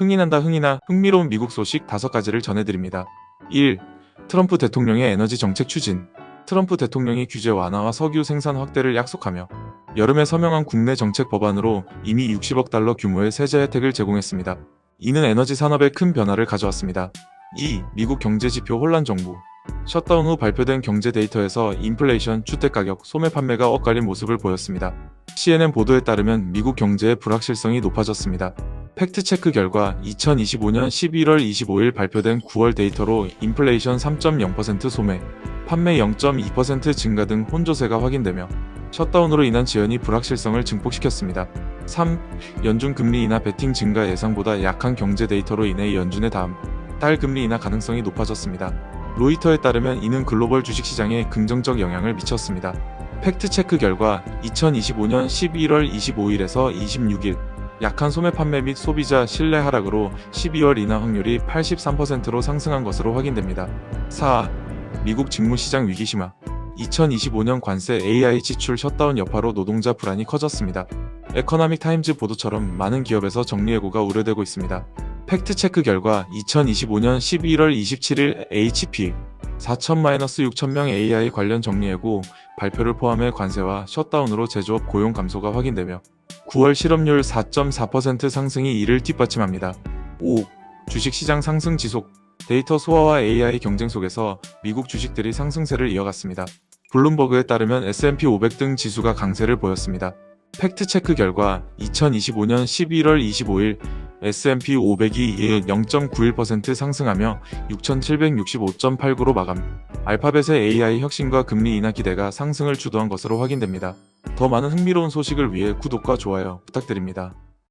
흥이난다 흥이나 흥미로운 미국 소식 5가지를 전해드립니다. 1. 트럼프 대통령의 에너지 정책 추진. 트럼프 대통령이 규제 완화와 석유 생산 확대를 약속하며 여름에 서명한 국내 정책 법안으로 이미 60억 달러 규모의 세제 혜택을 제공했습니다. 이는 에너지 산업에 큰 변화를 가져왔습니다. 2. 미국 경제 지표 혼란 정부. 셧다운 후 발표된 경제 데이터에서 인플레이션, 주택가격, 소매 판매가 엇갈린 모습을 보였습니다. CNN 보도에 따르면 미국 경제의 불확실성이 높아졌습니다. 팩트체크 결과 2025년 11월 25일 발표된 9월 데이터로 인플레이션 3.0% 소매, 판매 0.2% 증가 등 혼조세가 확인되며 셧다운으로 인한 지연이 불확실성을 증폭시켰습니다. 3. 연준 금리 인하 베팅 증가 예상보다 약한 경제 데이터로 인해 연준의 다음 달 금리 인하 가능성이 높아졌습니다. 로이터에 따르면 이는 글로벌 주식시장에 긍정적 영향을 미쳤습니다. 팩트체크 결과 2025년 11월 25일에서 26일 약한 소매 판매 및 소비자 신뢰 하락으로 12월 인하 확률이 83%로 상승한 것으로 확인됩니다. 4. 미국 직무시장 위기 심화 2025년 관세 AI 지출 셧다운 여파로 노동자 불안이 커졌습니다. 에커나믹 타임즈 보도처럼 많은 기업에서 정리해고가 우려되고 있습니다. 팩트체크 결과 2025년 11월 27일 HP 4천-6천 명 AI 관련 정리해고 발표를 포함해 관세와 셧다운으로 제조업 고용 감소가 확인되며 9월 실업률 4.4% 상승이 이를 뒷받침합니다. 5. 주식시장 상승 지속 데이터 소화와 AI 경쟁 속에서 미국 주식들이 상승세를 이어갔습니다. 블룸버그에 따르면 S&P 500 등 지수가 강세를 보였습니다. 팩트체크 결과 2025년 11월 25일 S&P 500이 0.91% 상승하며 6,765.89로 마감. 알파벳의 AI 혁신과 금리 인하 기대가 상승을 주도한 것으로 확인됩니다. 더 많은 흥미로운 소식을 위해 구독과 좋아요 부탁드립니다.